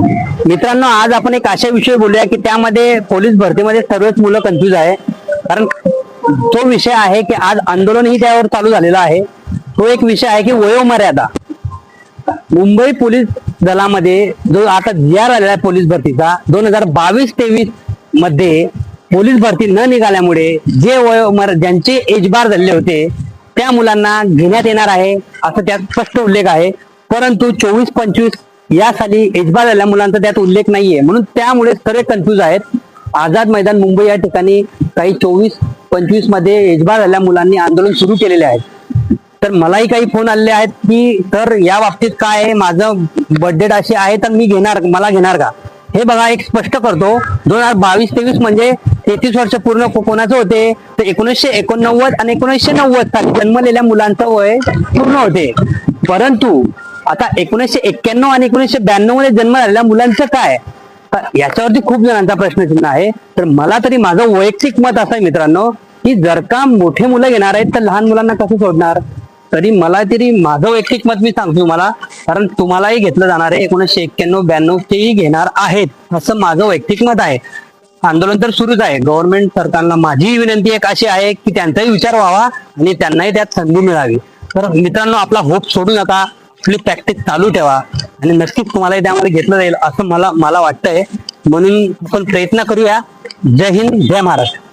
मित्रांनो आज आपण एक अशा विषयी बोलूया की त्यामध्ये पोलीस भरतीमध्ये सर्वच मुलं कन्फ्युज आहे. कारण तो विषय आहे की आज आंदोलनही त्यावर चालू झालेला आहे. तो एक विषय आहे की वयोमर्यादा. मुंबई पोलीस दलामध्ये जो आता जी आलेला आहे पोलीस भरतीचा दोन हजार बावीस तेवीसमध्ये पोलीस भरती न निघाल्यामुळे जे वयोमर ज्यांचे एजबार झाले झालेले होते त्या मुलांना घेण्यात येणार आहे असं त्यात स्पष्ट उल्लेख आहे. परंतु चोवीस पंचवीस या साली एज झाल्या मुलांचा त्यात उल्लेख नाहीये. म्हणून त्यामुळे सर्व कन्फ्युज आहेत. आझाद मैदान मुंबई या ठिकाणी काही चोवीस पंचवीसमध्ये एजबार झाल्या मुलांनी आंदोलन सुरू केलेले आहे तर मलाही काही फोन आलेले आहेत की तर या बाबतीत काय आहे? माझं बर्थडे अशी आहे तर मी घेणार मला घेणार का? हे बघा एक स्पष्ट करतो. दोन हजार बावीस तेवीस म्हणजे तेहतीस वर्ष पूर्ण को- कोणाचे होते? तर एकोणीसशे एकोणनव्वद आणि एकोणीसशे नव्वद साली जन्मलेल्या मुलांचं वय पूर्ण होते. परंतु आता एकोणीसशे एक्क्याण्णव आणि एकोणीसशे ब्याण्णवमध्ये जन्म झालेल्या मुलांचं काय? याच्यावरती खूप जणांचा प्रश्नचिन्ह आहे. तर मला तरी माझं वैयक्तिक मत असं आहे मित्रांनो की जर का मोठे मुलं घेणार आहेत तर लहान मुलांना कसं सोडणार? तरी मला तरी माझं वैयक्तिक मत मी सांगतो तुम्हाला कारण तुम्हालाही घेतलं जाणार आहे. एकोणीसशे एक्क्याण्णव ब्याण्णव तेही घेणार आहेत असं माझं वैयक्तिक मत आहे. आंदोलन तर सुरूच आहे. गव्हर्नमेंट सरकारला माझी विनंती एक अशी आहे की त्यांचाही विचार व्हावा आणि त्यांनाही त्यात संधी मिळावी. तर मित्रांनो आपला होप सोडू नका. आपली प्रॅक्टिस चालू ठेवा. आणि नक्कीच तुम्हाला त्यामध्ये घेतलं जाईल असं मला मला वाटतंय. म्हणून आपण प्रयत्न करूया. जय हिंद जय महाराष्ट्र.